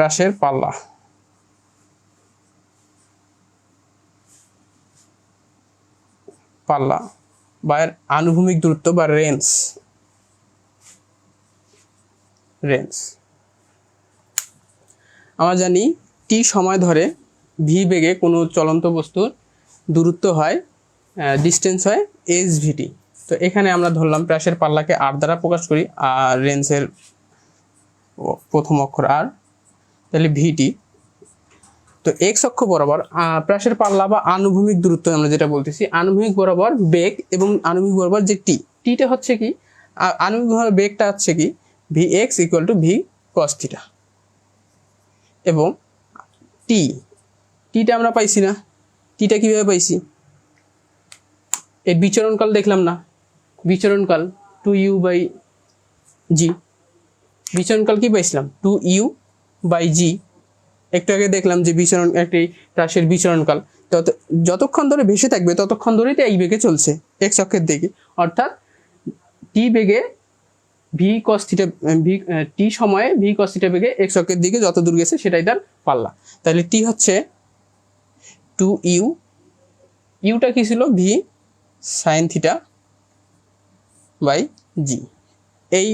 প্রাসের পাল্লা। পাল্লা বা এর আনুভূমিক দূরত্ব বা রেঞ্জ। রেঞ্জ। আমরা জানি টি সময় ধরে ভি বেগে কোনো চলন্ত বস্তুর দূরত্ব হয় ডিস্টেন্স হয় এস ভিটি তো এখানে আমরা ধরলাম প্রাসের পাল্লাকে আর দ্বারা প্রকাশ করি, আর রেঞ্জের প্রথম অক্ষর আর তাহলে ভিটি তো এক্স অক্ষ বরাবর প্রাসের পাল্লা বা আনুভূমিক দূরত্ব আমরা যেটা বলতেছি, আনুভূমিক বরাবর বেগ এবং আনুভূমিক বরাবর যে টি টিটা হচ্ছে কি আনুভূমিক বেগটা হচ্ছে কি V X equal to V cos theta এবং টি টিটা আমরা পাইছি না। টিটা কীভাবে পাইছি? এর বিচরণকাল দেখলাম না। বিচরণকাল টু ইউ বাই জি বিচরণকাল কি পাইছিলাম? Two U by G. একটু আগে দেখলাম যে বিচরণ, একটি রাশির বিচরণকাল। তত যতক্ষণ ধরে ভেসে থাকবে, ততক্ষণ ধরেই তো এই বেগে চলছে এক্স অক্ষের দিকে। অর্থাৎ টি বেগে V cos theta V T সময়ে ভি কস থিটা বেগে এক্স অক্ষের দিকে যত দূর গেছে, সেটাই তার পাল্লা। তাহলে টি হচ্ছে টু ইউ ইউটা কি ছিল? V sine theta by G এই,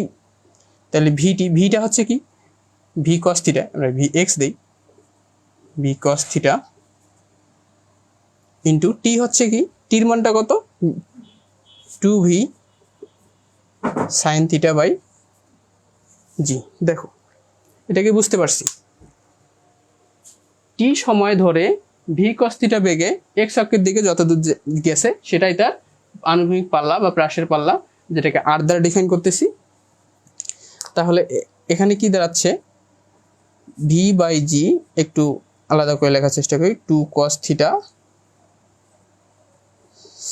তাহলে ভিটি ভিটা হচ্ছে কি? ভি কস থিটা আমরা ভি এক্স দিই। V cos theta into T হচ্ছে কি? টির মানটা কত? Two V sine theta by G দেখো, এটাকে বুঝতে পারছি। টি সময় ধরে ভি থিটা বেগে এক্স অক্ষের দিকে যত দূর গেছে, সেটাই তার আনুভূমিক পাল্লা বা প্রাসের পাল্লা, যেটাকে আর দ্বারা ডিফাইন করতেছি। তাহলে এখানে কি দাঁড়াচ্ছে? ভি বাই জি একটু আলাদা করে লেখার চেষ্টা করি two cos theta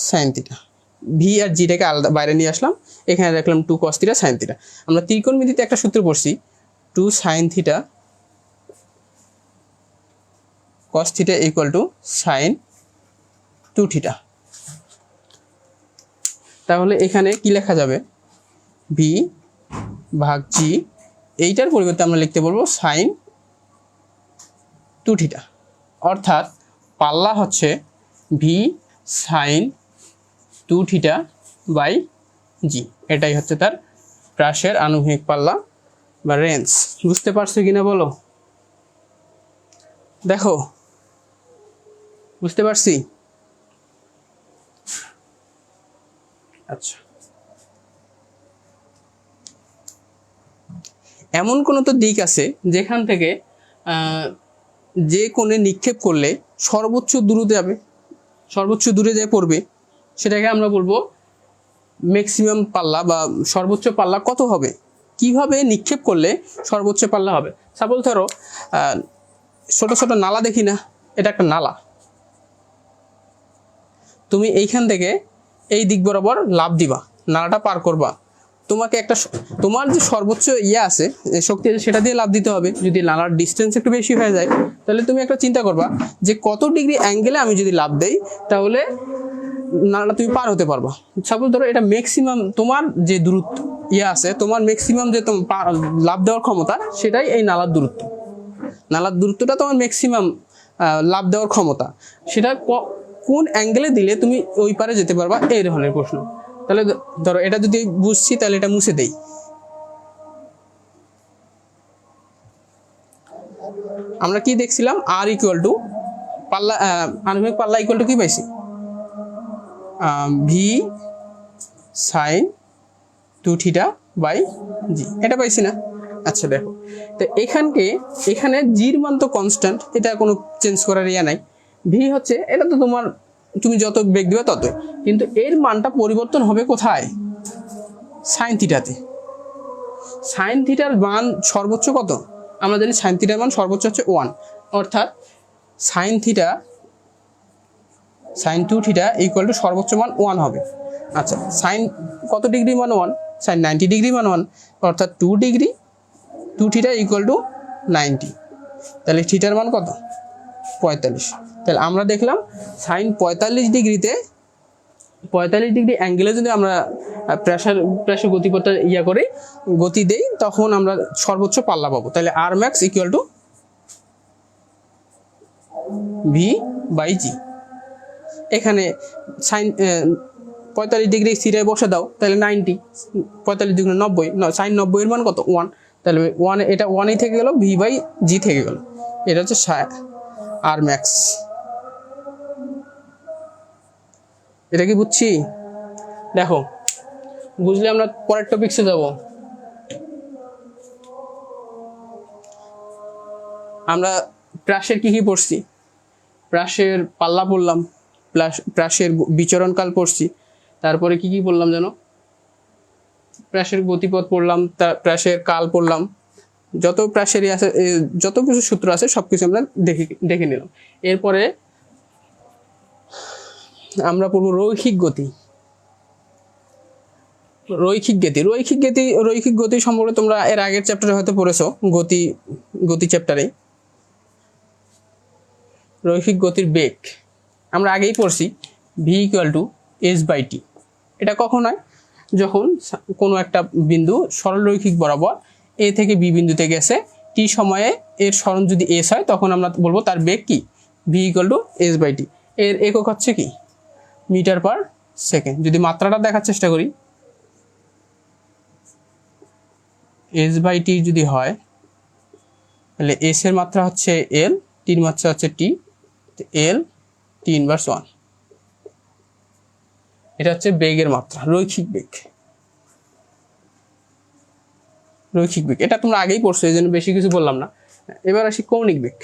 sine theta V আর জিটাকে আলাদা, বাইরে নিয়ে আসলাম, এখানে দেখলাম two cos theta sine theta আমরা ত্রিকোণমিতিতে একটা সূত্র পড়ছি two sine theta cos theta equal to sine two theta তাহলে এখানে কি লেখা যাবে? ভি ভাগ জি এইটার পরিবর্তে আমরা লিখতে বলব সাইন টু থিটা অর্থাৎ পাল্লা হচ্ছে V sine two theta by G. এটাই হচ্ছে তার প্রাসের আনুভূমিক পাল্লা বা রেঞ্জ। বুঝতে পারছ কিনা বলো? দেখো, বুঝতে পারছি? আচ্ছা। এমন কোনো তো দিক আছে যেখান থেকে যে কোণে নিক্ষেপ করলে সর্বোচ্চ দূরে যাবে, সর্বোচ্চ দূরে যায় পড়বে, সেটাকে আমরা বলব ম্যাক্সিমাম পাল্লা বা সর্বোচ্চ পাল্লা কত হবে? কীভাবে নিক্ষেপ করলে সর্বোচ্চ পাল্লা হবে? সাপোজ ধরো ছোট ছোট নালা দেখি না, এটা একটা নালা। তুমি এইখান থেকে এই দিক বরাবর লাভ দিবা, নালাটা পার করবা। তোমাকে একটা তোমার যে সর্বোচ্চ ইয়ে আছে শক্তি আছে, সেটা দিয়ে লাভ দিতে হবে। যদি নালার ডিস্টেন্স একটু বেশি হয়ে যায়, তাহলে তুমি একটা চিন্তা করবা যে কত ডিগ্রি অ্যাঙ্গেলে আমি যদি লাভ দেই, তাহলে নালাটা তুমি পার হতে পারবা। সাপোজ ধরো এটা ম্যাক্সিমাম তোমার যে দূরত্ব ইয়ে আছে, তোমার ম্যাক্সিমাম যে তোমার লাভ দেওয়ার ক্ষমতা, সেটাই এই নালার দূরত্ব। নালার দূরত্বটা তোমার ম্যাক্সিমাম লাভ দেওয়ার ক্ষমতা। সেটা কোন অ্যাঙ্গেলে দিলে তুমি ওই পারে যেতে পারবা, এই ধরনের প্রশ্ন। তাহলে ধরো এটা যদি বুঝছি, তাহলে এটা মুছে দেই। আমরা কি দেখছিলাম? আর ইকুয়াল টু পাল্লা আনুভূমিক পাল্লা ইকুয়াল টু কি পাইছি? V sine two theta by G এটা পাইছি না? আচ্ছা দেখো। তো এখানকে, এখানে জির মান তো কনস্ট্যান্ট এটা কোনো চেঞ্জ করার ইয়া নাই। ভি হচ্ছে, এটা তো তোমার তুমি যত বেগ দিবে ততই। কিন্তু এর মানটা পরিবর্তন হবে কোথায়? সাইন থিটাতে সাইন থিটার মান সর্বোচ্চ কত? আমরা জানি সাইন থিটার মান সর্বোচ্চ হচ্ছে ওয়ান অর্থাৎ sine theta sine two theta equal to সর্বোচ্চ মান ওয়ান হবে। আচ্ছা সাইন কত ডিগ্রি মান ওয়ান সাইন নাইনটি ডিগ্রি মান ওয়ান অর্থাৎ two degree two theta equal to ninety তাহলে থিটার মান কত? পঁয়তাল্লিশ। তাহলে আমরা দেখলাম সাইন পঁয়তাল্লিশ ডিগ্রিতে, পঁয়তাল্লিশ ডিগ্রি অ্যাঙ্গেলে যদি আমরা প্রেশার প্রেশার গতিপথটা ইয়া করে, গতি দেই, তখন আমরা সর্বোচ্চ পাল্লা পাবো। তাহলে আর max equal to V by G এখানে সাইন পঁয়তাল্লিশ ডিগ্রি সিরায় বসে দাও, তাহলে নাইনটি, পঁয়তাল্লিশ ডিগ্রি নব্বই সাইন নব্বইয়ের মান কত? ওয়ান তাহলে ওয়ান এটা ওয়ানই থেকে গেল ভি বাই জি থেকে গেল। এটা হচ্ছে আর ম্যাক্স এটা কি বুঝছি? দেখো, বুঝলে আমরা পরের টপিক্সে যাব। আমরা প্রাসের কি কি পড়ছি? প্রাসের পাল্লা পড়লাম প্লাস প্রাসের বিচরণকাল পড়ছি। তারপরে কি কি পড়লাম যেন প্রাসের গতিপথ পড়লাম তার প্রাসের কাল পড়লাম। যত প্রাসেরই আছে যত কিছু সূত্র আছে সব কিছু আমরা দেখে দেখে নিলাম। এরপরে আমরা পড়ব রৈখিক গতি। রৈখিক গতি। রৈখিক গতি রৈখিক গতি সম্পর্কে তোমরা এর আগের চ্যাপ্টারে হয়তো পড়েছো, গতি গতি চ্যাপ্টারে রৈখিক গতির বেগ। আমরা আগেই পড়ছি V equal to S by T এটা কখন হয়? যখন কোনো একটা বিন্দু সরল রৈখিক বরাবর এ থেকে বি বিন্দুতে গেছে টি সময়ে এর সরণ যদি এস হয়, তখন আমরা বলব তার বেগ কি? V equal to S by T এর একক হচ্ছে কি? Metre per second. যদি মাত্রাটা দেখার চেষ্টা করি এস বাই টি যদি হয়, তাহলে এস এর মাত্রা হচ্ছে এল টির মাত্রা হচ্ছে টি এল টি ইনভার্স ওয়ান এটা হচ্ছে বেগের মাত্রা, রৈখিক বেগ। রৈখিক বেগ। এটা তোমরা আগেই পড়ছো, এই জন্য বেশি কিছু বললাম না। এবার আসি কৌণিক বেগ।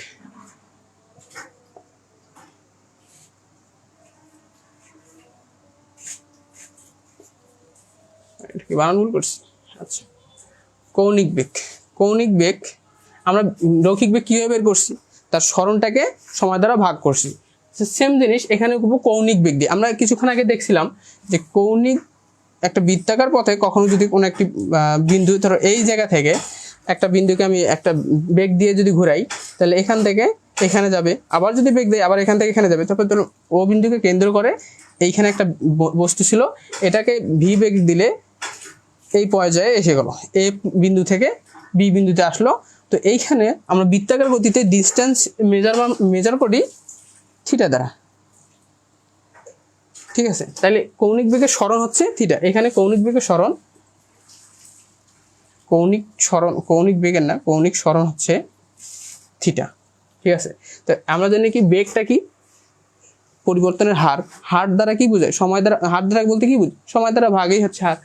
এটা কি বানান ভুল করছি। আচ্ছা। কৌণিক বেগ। কৌণিক বেগ, আমরা রৈখিক বেগ কীভাবে বের করছি? তার স্মরণটাকে সময় দ্বারা ভাগ করছি। সেম জিনিস এখানে করব কৌণিক বেগ দিয়ে। আমরা কিছুক্ষণ আগে দেখছিলাম যে কৌণিক একটা বৃত্তাকার পথে কখনো যদি কোনো একটি বিন্দু, ধরো এই জায়গা থেকে একটা বিন্দুকে আমি একটা বেগ দিয়ে যদি ঘুরাই, তাহলে এখান থেকে এখানে যাবে, আবার যদি বেগ দেয় আবার এখান থেকে এখানে যাবে। তারপর ধরো ও বিন্দুকে কেন্দ্র করে এইখানে একটা বস্তু ছিল। এটাকে ভি বেগ দিলে এই পর্যায়ে এসে গেল। এ বিন্দু থেকে বি বিন্দুতে আসলো। তো এইখানে আমরা বৃত্তাকার গতিতে ডিস্টেন্স মেজার মেজার করি থিটা দ্বারা। ঠিক আছে? তাহলে কৌণিক বেগের স্মরণ হচ্ছে থিটা এখানে কৌণিক বেগের স্মরণ কৌণিক স্মরণ কৌণিক বেগের না, কৌণিক স্মরণ হচ্ছে থিটা ঠিক আছে? তো আমরা জানি কি, বেগটা কি? পরিবর্তনের হার। হার দ্বারা কি বোঝায়? সময় দ্বারা, হার দ্বারা বলতে কি বুঝ সময় দ্বারা ভাগেই হচ্ছে হার।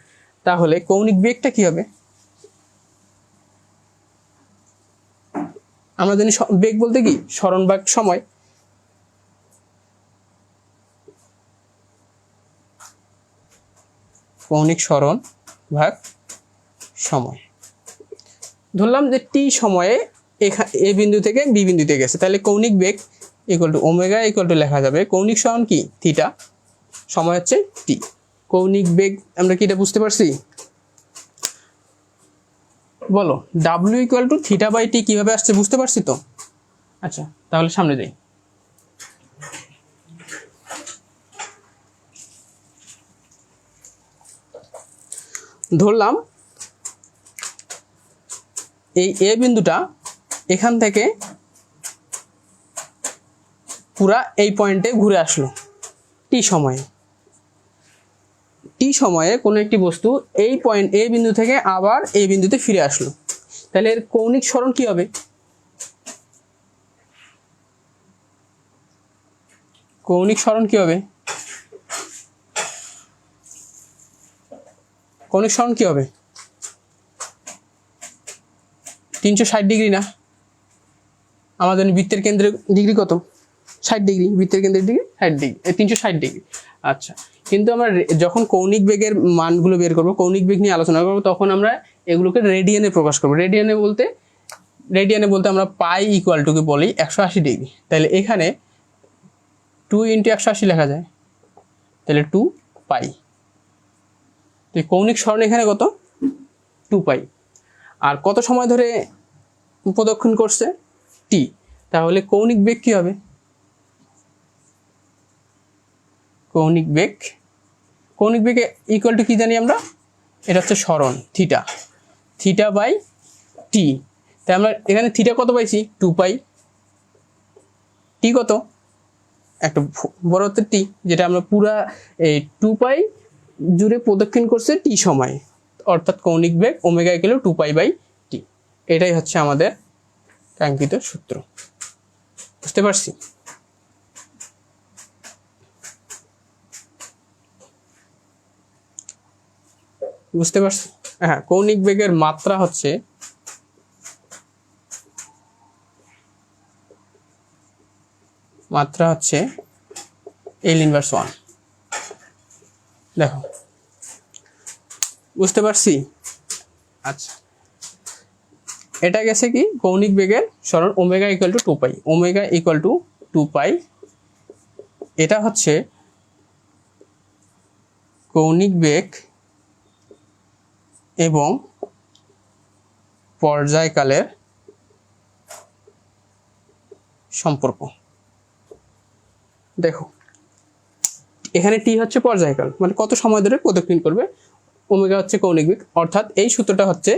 তাহলে কৌণিক বেগটা কি হবে? আমরা জানি বেগ বলতে কি? স্মরণ বা সময়। কৌণিক স্মরণ ভাগ সময়। ধরলাম যে টি সময়ে এ বিন্দু থেকে বি বিন্দুতে গেছে। তাহলে কৌণিক বেগ equal to omega equal to লেখা যাবে। কৌণিক স্মরণ কি? থিটা সময় হচ্ছে টি। কৌণিক বেগ, আমরা কি এটা বুঝতে পারছি? বলো W equal to theta by T কীভাবে আসছে বুঝতে পারছি তো? আচ্ছা তাহলে সামনে যাই। ধরলাম, এই এ বিন্দুটা এখান থেকে পুরা এই পয়েন্টে ঘুরে আসলো টি সময়ে। টি সময়ে কোনো একটি বস্তু এই পয়েন্ট এ বিন্দু থেকে আবার এই বিন্দুতে ফিরে আসলো। তাহলে এর কৌণিক স্মরণ কি হবে? কৌণিক স্মরণ কি হবে? কৌণিক স্মরণ কি হবে? তিনশো ষাট ডিগ্রি না? আমাদের বৃত্তের কেন্দ্রের ডিগ্রি কত? ষাট ডিগ্রি। বৃত্তের কেন্দ্রের ডিগ্রি ষাট ডিগ্রি। তিনশো ষাট ডিগ্রি। আচ্ছা। কিন্তু আমরা যখন কৌণিক বেগের মানগুলো বের করব, কৌণিক বেগ নিয়ে আলোচনা করব, তখন আমরা এগুলোকে রেডিয়ানে প্রকাশ করব। রেডিয়ানে বলতে রেডিয়ানে বলতে আমরা পাই ইকুয়াল টুকে বলি একশো আশি ডিগ্রি। তাহলে এখানে টু ইন্টু একশো আশি লেখা যায়। তাহলে টু পাই তো কৌণিক স্মরণ এখানে কত? টু পাই আর কত সময় ধরে প্রদক্ষিণ করছে? টি তাহলে কৌণিক বেগ কী হবে? কৌণিক বেগ। কৌণিক বেগে ইকুয়াল টু কি জানি আমরা? এটা হচ্ছে স্মরণ থিটা থিটা বাই টি তাই আমরা এখানে থিটা কত পাইছি? টু পাই। টি কত? একটা বড় হাতের টি যেটা আমরা পুরা এই টু পাই জুড়ে প্রদক্ষিণ করছে টি সময়। অর্থাৎ কৌণিক বেগ ওমেগা গেল টু পাই বাই টি এটাই হচ্ছে আমাদের কাঙ্ক্ষিত সূত্র। বুঝতে পারছি? বুঝতে পারছি? হ্যাঁ কৌণিক বেগের মাত্রা হচ্ছে মাত্রা হচ্ছে এল ইনভার্স ওয়ান দেখো বুঝতে পারছি? আচ্ছা। এটা গেছে কি? কৌণিক বেগের সরণ omega equal to two pi omega equal to two pi এটা হচ্ছে কৌণিক বেগ এবং পর্যায়কালের সম্পর্ক। দেখো, এখানে টি হচ্ছে পর্যায়কাল মানে কত সময় ধরে প্রদক্ষিণ করবে? ওমেগা হচ্ছে কৌণিক বেগ, অর্থাৎ এই সূত্রটা হচ্ছে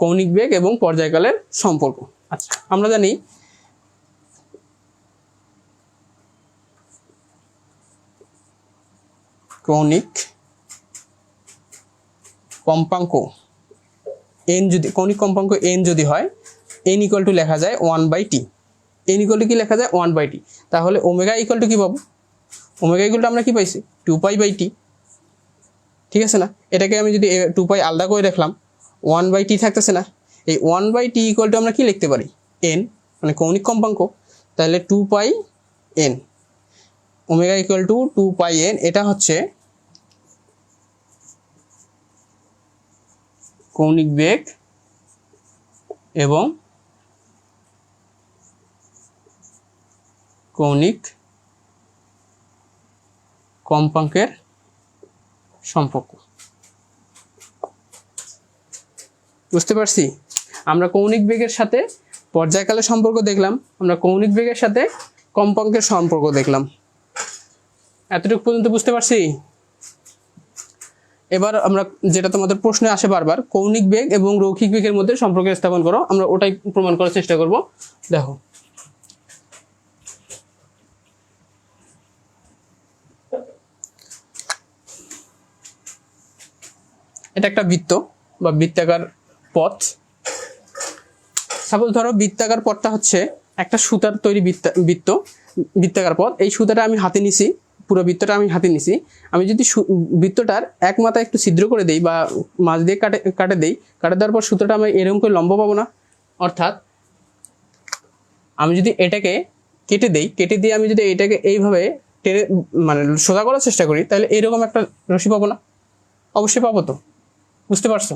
কৌণিক বেগ এবং পর্যায়কালের সম্পর্ক। আচ্ছা আমরা জানি কৌণিক কম্পাঙ্ক এন যদি কৌণিক কম্পাঙ্ক এন যদি হয় এন ইকুয়াল টু লেখা যায় one by T N equal to কি লেখা যায়? ওয়ান বাই টি তাহলে ওমেগা ইকুয়াল টু কি পাবো? ওমেগা ইকুয়াল টু আমরা কি পাইছি? টু পাই বাই টি ঠিক আছে না? এটাকে আমি যদি টু পাই আলাদা করে রাখলাম ওয়ান বাই টি থাকতেছে না। এই one by T equal to আমরা কি লিখতে পারি? এন মানে কৌণিক কম্পাঙ্ক। তাহলে two pi N omega equal to two pi N এটা হচ্ছে কৌণিক বেগ এবং কৌণিক কম্পাঙ্কের সম্পর্ক। বুঝতে পারছি? আমরা কৌণিক বেগের সাথে পর্যায়কালের সম্পর্ক দেখলাম, আমরা কৌণিক বেগের সাথে কম্পাঙ্কের সম্পর্ক দেখলাম। এতটুকু পর্যন্ত বুঝতে পারছি? এবার আমরা যেটা তোমাদের প্রশ্নে আসে বারবার, কৌণিক বেগ এবং রৌখিক বেগের মধ্যে সম্পর্ক স্থাপন করো, আমরা ওটাই প্রমাণ করার চেষ্টা করব। দেখো। এটা একটা বৃত্ত বা বৃত্তাকার পথ। সাপোজ ধরো বৃত্তাকার পথটা হচ্ছে একটা সুতার তৈরি বৃত্তা বৃত্ত, বৃত্তাকার পথ। এই সুতাটা আমি হাতে নিছি। পুরো বৃত্তটা আমি হাতে নিছি। আমি যদি বৃত্তটার এক মাথায় একটু ছিদ্র করে দেই বা মাছ দিয়ে কাটে কাটে দেই কাটে দেওয়ার পর সুতোটা আমি এরকম করে লম্বা পাবো না। অর্থাৎ আমি যদি এটাকে কেটে দেই, কেটে দিয়ে আমি যদি এটাকে এইভাবে টেনে মানে সোজা করার চেষ্টা করি, তাহলে এরকম একটা রশি পাবো না। অবশ্যই পাবো তো। বুঝতে পারছ?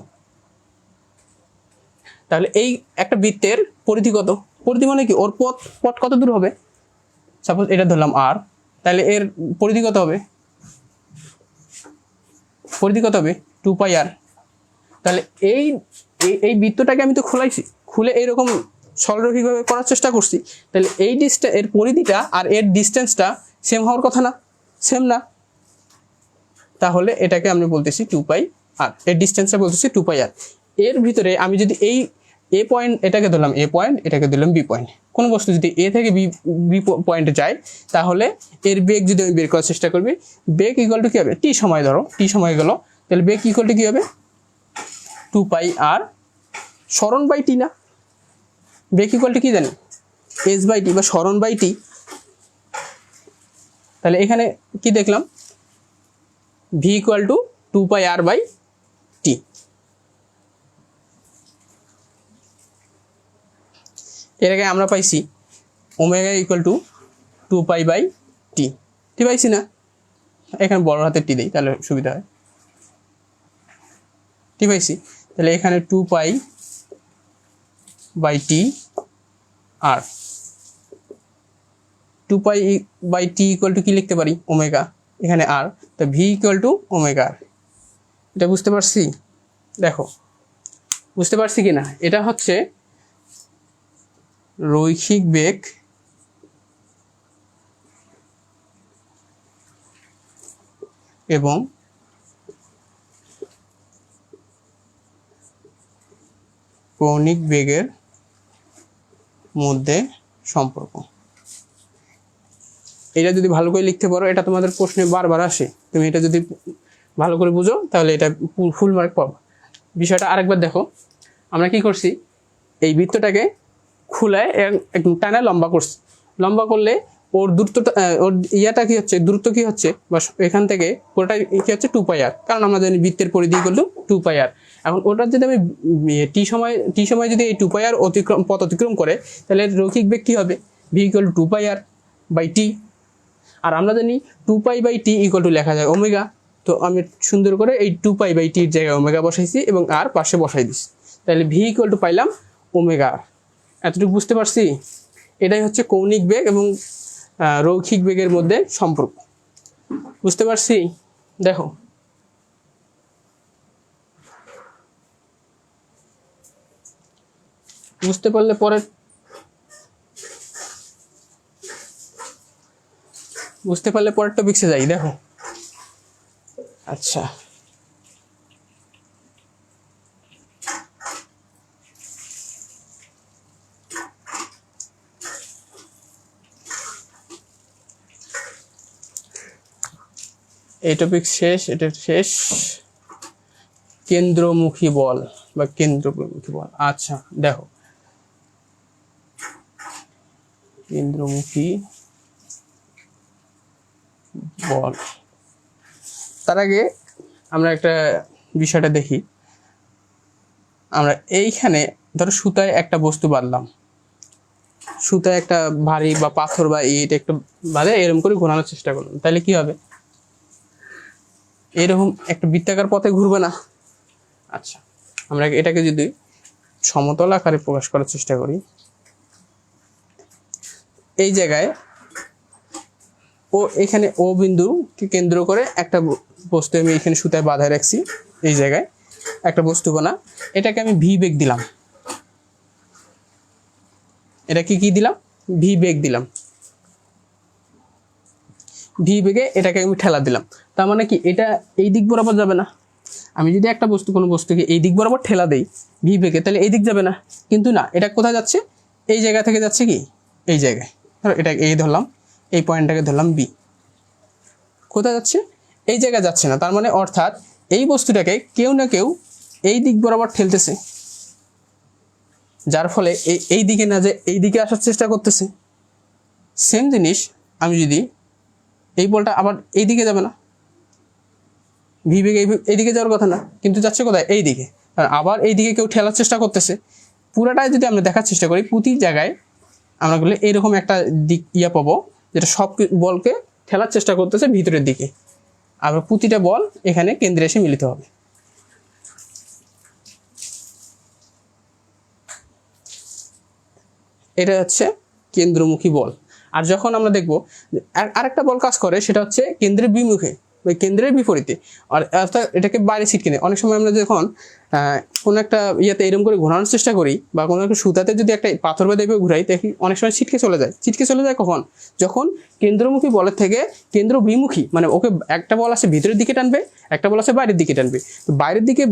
তাহলে এই একটা বৃত্তের পরিধি কত? পরিধি মানে কি? ওর পথ পথ কত দূর হবে? সাপোজ এটা ধরলাম আর তাহলে এর পরিধি কত হবে? পরিধি কত হবে? টু পাই আর তাহলে এই, এই- বৃত্তটাকে আমি তো খোলাইছি, খুলে এইরকম সরলরৈখিকভাবে করার চেষ্টা করছি। তাহলে এই ডিস্টে এর পরিধিটা আর এর ডিস্টেন্সটা সেম হওয়ার কথা না সেম না। তাহলে এটাকে আমি বলতেছি টু পাই আর এর ডিস্টেন্সটা বলতেছি টু পাই আর এর ভিতরে আমি যদি এই এ পয়েন্ট এটাকে ধরলাম এ পয়েন্ট এটাকে দিলাম বি পয়েন্ট কোনো বস্তু যদি এ থেকে বি বি পয়েন্টে যায়, তাহলে এর বেগ যদি আমি বের করার চেষ্টা করবি, বেগ ইকুয়াল টু কী হবে? টি সময় ধরো টি সময় গেল, তাহলে বেগ ইকুয়াল টু কী হবে? টু পাই আর স্মরণ বাই টি না। বেগ ইকুয়াল টু কী জানি? এস বাই টি বা স্মরণ বাই টি তাহলে এখানে কি দেখলাম? V equal to two pi R by T এর আগে আমরা পাইছি omega equal to two pi by T T পাইছি না? এখানে বড় হাতের টি দেই, তাহলে সুবিধা হয়। টি পাইছি? তাহলে এখানে two pi by T R two pi by T equal to কি লিখতে পারি? ওমেগা এখানে আর তো V equal to omega R এটা বুঝতে পারছি? দেখো, বুঝতে পারছি কি না এটা হচ্ছে রৈখিক বেগ এবং কৌণিক বেগের মধ্যে সম্পর্ক। এটা যদি ভালো করে লিখতে পারো, এটা তোমাদের প্রশ্নে বারবার আসে। তুমি এটা যদি ভালো করে বুঝো, তাহলে এটা ফুল মার্ক পাবো। বিষয়টা আরেকবার দেখো। আমরা কি করছি? এই বৃত্তটাকে এর- একদম টানা লম্বা করছি। লম্বা করলে ওর দূরত্বটা ওর ইয়াটা কি হচ্ছে? দূরত্ব কি হচ্ছে? বা এখান থেকে পুরোটা কি হচ্ছে? টু পাই আর কারণ আমরা জানি বৃত্তের পরিধি করল টু পাই আর এখন ওটার যদি আমি টি সময় টি সময় যদি এই টু পাই আর অতিক্রম, পথ অতিক্রম করে, তাহলে রৈখিক বেগ কী হবে? V equal to pi R by T আর আমরা জানি two pi by T equal to লেখা যায় ওমেগা তো আমি সুন্দর করে এই টু পাই বাই টির জায়গায় ওমেগা বসাইছি এবং আর পাশে বসাই দিছি। তাহলে ভি ইকুয়াল টু পাইলাম ওমেগা আর এতটুকু বুঝতে পারছি? এটাই হচ্ছে কৌণিক বেগ এবং রৌখিক বেগের মধ্যে সম্পর্ক। বুঝতে পারছি? দেখো। বুঝতে পারলে পরে বুঝতে পারলে পরের টপিক্সে যাই, দেখো। আচ্ছা। এই টপিক শেষ, এটা শেষ। কেন্দ্রমুখী বল বা কেন্দ্রমুখী বল। আচ্ছা দেখো। কেন্দ্রমুখী বল। তার আগে আমরা একটা বিষয়টা দেখি। আমরা এইখানে ধরো সুতায় একটা বস্তু বাঁধলাম। সুতায় একটা ভারী বা পাথর বা ইট একটা বাঁধে এরকম করে ঘোরানোর চেষ্টা করলাম। তাহলে কি হবে? এরকম একটা বৃত্তাকার পথে ঘুরবে না। আচ্ছা। আমরা এটাকে যদি সমতল আকারে প্রকাশ করার চেষ্টা করি। এই জায়গায় ও এখানে ও বিন্দুকে কেন্দ্র করে একটা বস্তু আমি এখানে সুতায় বাঁধায় রাখছি এই জায়গায়। একটা বস্তু বানা। এটাকে আমি ভি বেগ দিলাম। এটা কি কি দিলাম? ভি বেগ দিলাম। ভি বেগে এটাকে আমি ঠেলা দিলাম। তার মানে কি? এটা এই দিক বরাবর যাবে না। আমি যদি একটা বস্তু, কোনো বস্তুকে এই দিক বরাবর ঠেলা দেই ভি বেগে, তাহলে এই দিক যাবে না। কিন্তু না, এটা কোথায় যাচ্ছে? এই জায়গা থেকে যাচ্ছে কি? এই জায়গায়। ধরো এটা এই ধরলাম, এই পয়েন্টটাকে ধরলাম বি কোথায় যাচ্ছে? এই জায়গায় যাচ্ছে না। তার মানে অর্থাৎ এই বস্তুটাকে কেউ না কেউ এই দিক বরাবর ঠেলতেছে। যার ফলে এই দিকে না যে এই দিকে আসার চেষ্টা করতেছে। সেম জিনিস আমি যদি এই বলটা আবার এই দিকে যাবে না। ভি বেগে এই এইদিকে যাওয়ার কথা না, কিন্তু যাচ্ছে কোথায়? এই দিকে আর আবার এই দিকে কেউ ঠেলার চেষ্টা করতেছে। পুরাটাই যদি আমরা দেখার চেষ্টা করি, প্রতি জায়গায় আমরা বলে এইরকম একটা দিক ইয়া পাবো, যেটা সব বলকে ঠেলার চেষ্টা করতেছে ভিতরের দিকে। আবার প্রতিটা বল এখানে কেন্দ্রে এসে মিলিত হবে। এটা হচ্ছে কেন্দ্রমুখী বল। আর যখন আমরা দেখব আরেকটা বল কাজ করে, সেটা হচ্ছে কেন্দ্রের বিমুখে, ওই কেন্দ্রের বিপরীতে। আর অর্থাৎ এটাকে বাইরে ছিটকে অনেক সময় আমরা যখন কোনো একটা ইয়েতে এরকম করে ঘোরানোর চেষ্টা করি বা কোনো একটা সুতাতে যদি একটা পাথর বেঁধে ঘুরাই, দেখি অনেক সময় ছিটকে চলে যায়। ছিটকে চলে যায় কখন? যখন কেন্দ্রমুখী বলের থেকে কেন্দ্র বিমুখী মানে ওকে একটা বল আছে ভিতরের দিকে টানবে, একটা বল আছে বাইরের দিকে টানবে। তো বাইরের দিকে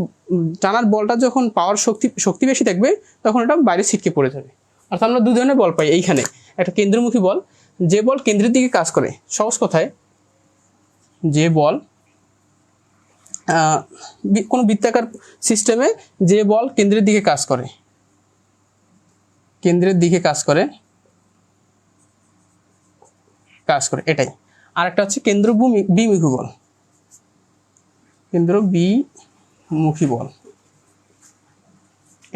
টানার বলটা যখন পাওয়ার শক্তি শক্তি বেশি থাকবে, তখন এটা বাইরে ছিটকে পড়ে যাবে। অর্থাৎ আমরা দু ধরনের বল পাই এইখানে। একটা কেন্দ্রমুখী বল, যে বল কেন্দ্রের দিকে কাজ করে। সহজ কথায়, যে বল কোনো বৃত্তাকার সিস্টেমে যে বল কেন্দ্রের দিকে কাজ করে। কেন্দ্রের দিকে কাজ করে কাজ করে, এটাই। আর একটা হচ্ছে কেন্দ্র বিমুখী বল। কেন্দ্র বিমুখী বল।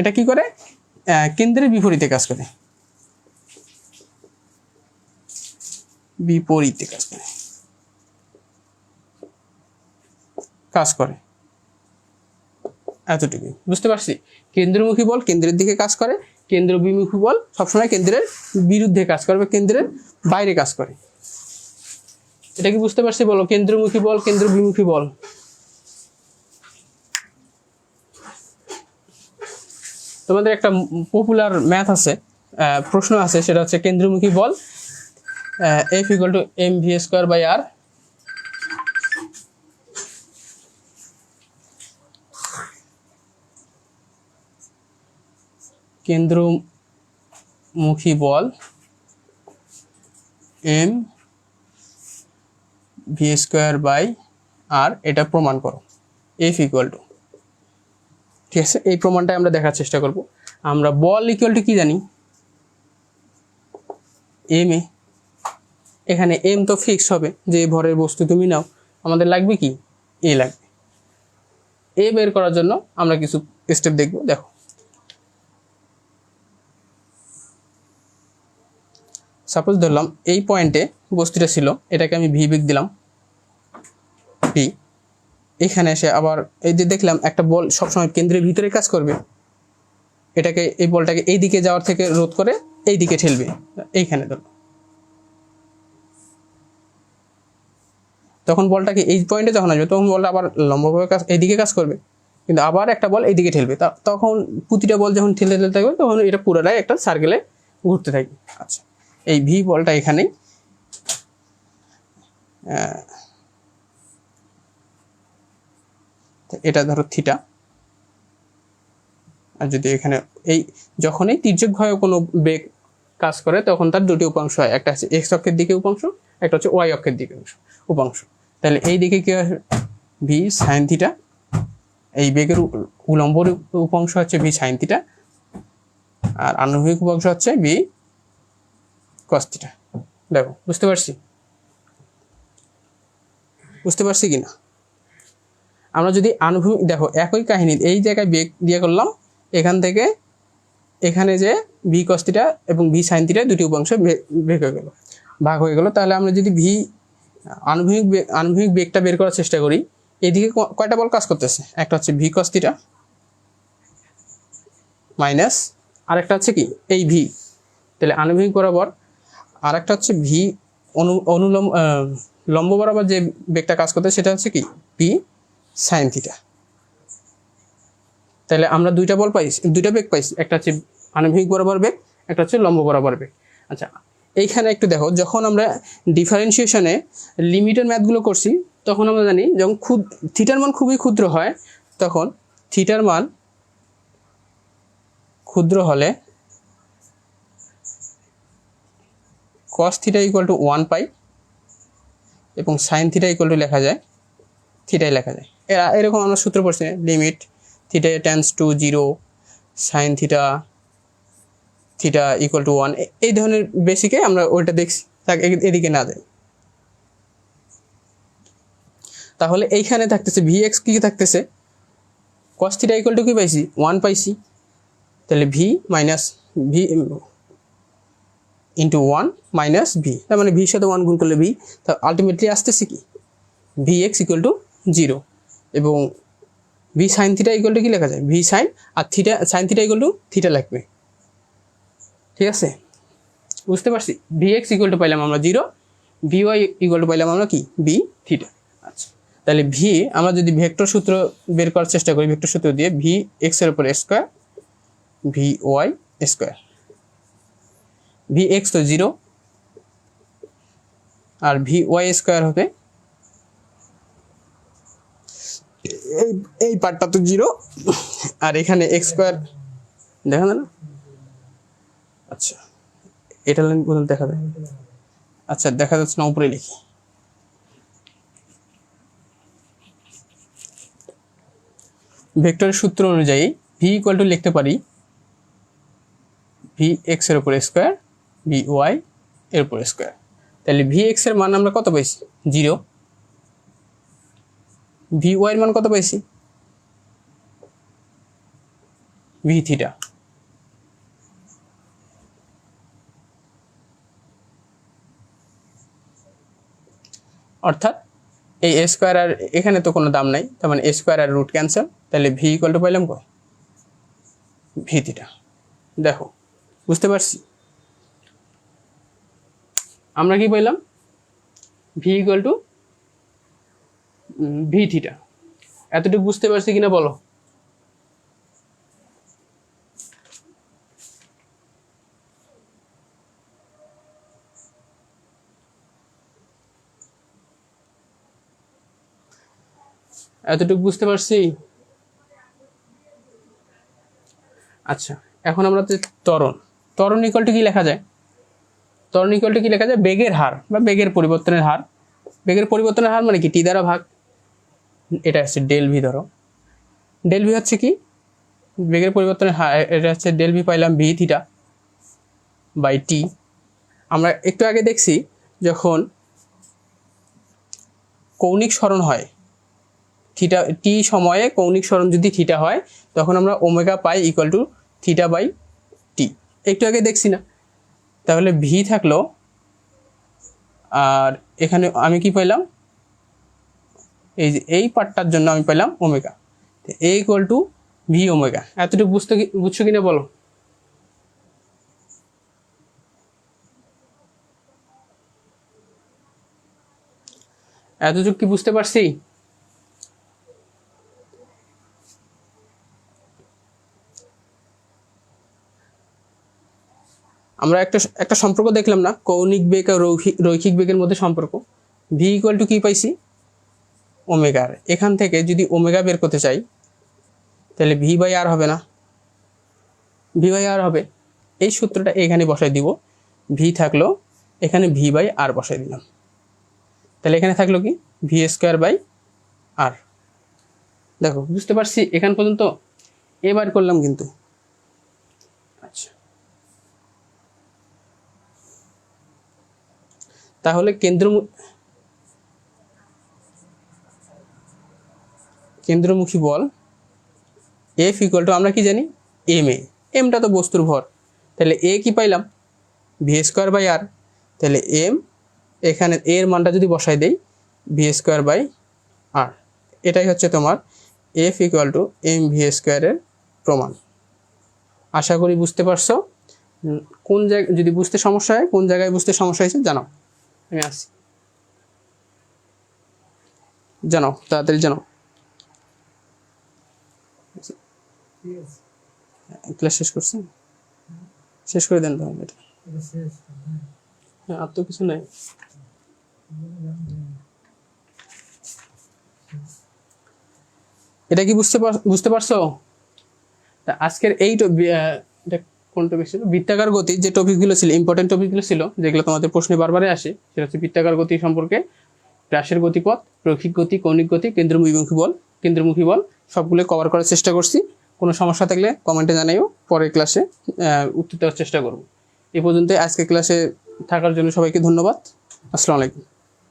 এটা কি করে? কেন্দ্রের বিপরীতে কাজ করে। বিপরীতে কাজ করে। কাজ করে। এতটুকু বুঝতে পারছি? কেন্দ্রমুখী বল কেন্দ্রের দিকে কাজ করে কেন্দ্র বিমুখী বল সবসময় কেন্দ্রের বিরুদ্ধে কাজ করে বা কেন্দ্রের বাইরে কাজ করে। এটা কি বুঝতে পারছি বলো? কেন্দ্রমুখী বল কেন্দ্র বিমুখী বল। তোমাদের একটা পপুলার ম্যাথ আছে প্রশ্ন আছে, সেটা হচ্ছে কেন্দ্রমুখী বল F equal to M V square by R কেন্দ্রমুখী বল M V square by R এটা প্রমাণ করো এফ ইকুয়াল টু ঠিক আছে? এই প্রমাণটাই আমরা দেখার চেষ্টা করব। আমরা বল ইকুয়াল টু কী জানি? এম এ এখানে এম তো ফিক্সড হবে, যে ভরের বস্তু তুমি নাও। আমাদের লাগবে কি? এ লাগবে। এ বের করার জন্য আমরা কিছু স্টেপ দেখব, দেখো। সাপোজ ধরলাম এই পয়েন্টে বস্তুটা ছিল, এটাকে আমি ভি বেগ দিলাম। ভি এখানে এসে আবার এই যে দেখলাম একটা বল সবসময় কেন্দ্রের ভিতরে কাজ করবে। এটাকে, এই বলটাকে এই দিকে যাওয়ার থেকে রোধ করে এই দিকে ঠেলবে। এইখানে ধরো। তখন বলটাকে এই পয়েন্টে যখন আসবে, তখন বলটা আবার লম্বভাবে কাজ, এইদিকে কাজ করবে। কিন্তু আবার একটা বল এইদিকে ঠেলবে। তখন প্রতিটা বল যখন ঠেলে ঠেলে থাকবে, তখন এটা পুরোটাই একটা সার্কেলে ঘুরতে থাকবে। আচ্ছা এই ভি বলটা এখানেই আহ, তো এটা ধরো থিটা আর যদি এখানে এই যখনই তির্যকভাবে কোনো বেগ কাজ করে, তখন তার দুটি উপাংশ হয়। একটা হচ্ছে এক্স অক্ষের দিকে উপাংশ, একটা হচ্ছে ওয়াই অক্ষের দিকে উপাংশ তাহলে এই দিকে কি হয়? ভি সাইন থিটা এই বেগের উলম্বর উপাংশ হচ্ছে ভি সাইন থিটা আর আনুভূমিক উপাংশ হচ্ছে ভি কস থিটা দেখো, বুঝতে পারছি? বুঝতে পারছি কি না আমরা যদি আনুভূমিক দেখো, একই কাহিনী, এই জায়গায় বেগ দিয়ে করলাম, এখান থেকে এখানে যে ভি কস্তিটা এবং ভি সাইন থিটা দুটি উপাংশ বে- বেগ হয়ে গেল, ভাগ হয়ে গেল। তাহলে আমরা যদি ভি আনুভূমিক আনুভূমিক বেগটা বের করার চেষ্টা করি, এদিকে কয়টা বল কাজ করতেছে? একটা হচ্ছে ভি কস্তিটা মাইনাস আরেকটা হচ্ছে কি? এই ভি তাহলে আনুভূমিক বরাবর, আরেকটা হচ্ছে ভি অনু, অনুলম্ব লম্ব বরাবর যে বেগটা কাজ করতে সেটা হচ্ছে কি? ভি সাইন থিটা তাহলে আমরা দুইটা বল পাইছি দুইটা বেগ পাইছি একটা হচ্ছে আনুভূমিক বরাবর বেগ, একটা হচ্ছে লম্ব বরাবর বেগ। আচ্ছা এইখানে একটু দেখো, যখন আমরা ডিফারেন্সিয়েশনে লিমিটের ম্যাথগুলো করছি, তখন আমরা জানি যখন খুদ থিটার মান খুবই ক্ষুদ্র হয়, তখন থিটার মান ক্ষুদ্র হলে cos theta equal to one পাই, এবং সাইন থিটা ইকুয়াল টু লেখা যায় থিটাই লেখা যায়। এরা এরকম আমরা সূত্র পড়ছি limit theta tends to zero sine theta theta equal to one এই ধরনের বেসিকে আমরা ওইটা দেখছি থাক এদিকে না যায় তাহলে এইখানে থাকতেছে ভি এক্স কী থাকতেছে? কস থিটা ইকুয়াল টু কি পাইছি? ওয়ান পাইছি। তাহলে V minus V into one minus V তার মানে ভির সাথে ওয়ান গুণ করলে ভি তা আলটিমেটলি আসতেছে কি? V X equal to zero এবং V sine theta equal to কি লেখা যায়? V sine R theta sine theta equal to theta লাগবে। ঠিক আছে? বুঝতে পারছি? ভি এক্স ইকুয়াল টু পাইলাম আমরা zero V Y equal to পাইলাম আমরা কি? বি থিটা আচ্ছা তাহলে ভি আমরা যদি ভেক্টর সূত্র বের করার চেষ্টা করি, ভেক্টর সূত্র দিয়ে ভি এক্সের উপর square V Y square V X তো জিরো আর ভি ওয়াই স্কোয়ার হবে এই এই পার্টটা তো জিরো আর এখানে এক্স স্কোয়ার দেখা যায় না আচ্ছা এটা লাইন পর্যন্ত দেখা যায়? আচ্ছা দেখা যাচ্ছে না, উপরে লিখি। ভেক্টরের সূত্র অনুযায়ী ভি ইকুয়াল টু লিখতে পারি ভি এক্সের উপর স্কোয়ার ভি ওয়াই এর উপর স্কোয়ার তাহলে ভি এক্সের মান আমরা কত পাইছি? জিরো ভি ওয়াই এর মান কত পাইছি? ভি থিটা অর্থাৎ এই এ স্কোয়ার আর এখানে তো কোনো দাম নাই, তার মানে এ স্কোয়ার আর রুট ক্যান্সেল তাহলে ভি ইকুয়াল টু পাইলাম কত ভি থিটা দেখো, বুঝতে পারছি? আমরা কি পাইলাম? V equal to V theta এতটুকু বুঝতে পারছি কিনা বলো? এতটুকু বুঝতে পারছি? আচ্ছা এখন আমরা যে ত্বরণ। ত্বরণ ইকুয়াল কি লেখা যায়? ত্বরণ ইকুয়াল টু কি লেখা যায়? বেগের হার বা বেগের পরিবর্তনের হার। বেগের পরিবর্তনের হার মানে কি? টি দ্বারা ভাগ। এটা হচ্ছে ডেল ভি ধরো। ডেল ভি হচ্ছে কি? বেগের পরিবর্তনের হার এটা হচ্ছে ডেল ভি পাইলাম ভি থিটা বাই টি আমরা একটু আগে দেখছি যখন কৌণিক স্মরণ হয় থিটা টি সময়ে কৌণিক স্মরণ যদি থিটা হয়, তখন আমরা omega pi equal to theta by T একটু আগে দেখছি না। তাহলে ভি থাকল, আর এখানে আমি কি পাইলাম? এই যে, এই পার্টটার জন্য আমি পাইলাম omega. A equal to V omega. এতটুকু বুঝতে বুঝছ কিনা বলো? এতটুকু কি বুঝতে পারছি? আমরা একটা একটা সম্পর্ক দেখলাম না, কৌণিক বেগ আর রৈখিক বেগের মধ্যে সম্পর্ক। ভি ইকুয়াল টু কি পাইছি? ওমেগার এখান থেকে যদি ওমেগা বের করতে চাই, তাহলে ভি বাই আর হবে না। ভি বাই আর হবে। এই সূত্রটা এখানে বসাই দিব। ভি থাকল, এখানে ভি বাই আর বসাই দিলাম। তাহলে এখানে থাকল কি? V square by R. দেখো, বুঝতে পারছি? এখান পর্যন্ত এবার করলাম কিন্তু। আচ্ছা। তাহলে কেন্দ্র কেন্দ্রমুখী বল এফ ইকুয়াল টু আমরা কি জানি? এম এ এমটা তো বস্তুর ভর। তাহলে এ কি পাইলাম? ভি স্কোয়ার বাই আর তাহলে এম এখানে এর মানটা যদি বসাই দেই ভি স্কোয়ার বাই আর এটাই হচ্ছে তোমার F equal to M V স্কোয়ারের প্রমাণ। আশা করি বুঝতে পারছ? কোন জায়গায় যদি বুঝতে সমস্যা হয়, কোন জায়গায় বুঝতে সমস্যা হয়েছে জানাও। আমি আসছি। জানাও, তাড়াতাড়ি জানাও। ক্লাস শেষ করছেন? শেষ করে দেন তাহলে এটা। হ্যাঁ আর তো কিছু নাই। এটা কি বুঝতে বুঝতে পারছ? আজকের এই কোন টপিক ছিল? বৃত্তাকার গতির যে টপিকগুলো ছিল ইম্পর্টেন্ট টপিকগুলো ছিল, যেগুলো তোমাদের প্রশ্নে বারবারই আসে, সেটা হচ্ছে বৃত্তাকার গতি সম্পর্কে, গ্রাসের গতিপথ, রৈখিক গতি, কৌণিক গতি, কেন্দ্রমুখী বল কেন্দ্রমুখী বল, সবগুলো কভার করার চেষ্টা করছি। কোনো সমস্যা থাকলে কমেন্টে জানাইও, পরের ক্লাসে উত্তর দেওয়ার চেষ্টা করব। এ পর্যন্ত আজকে ক্লাসে থাকার জন্য সবাইকে ধন্যবাদ। আসসালামু আলাইকুম।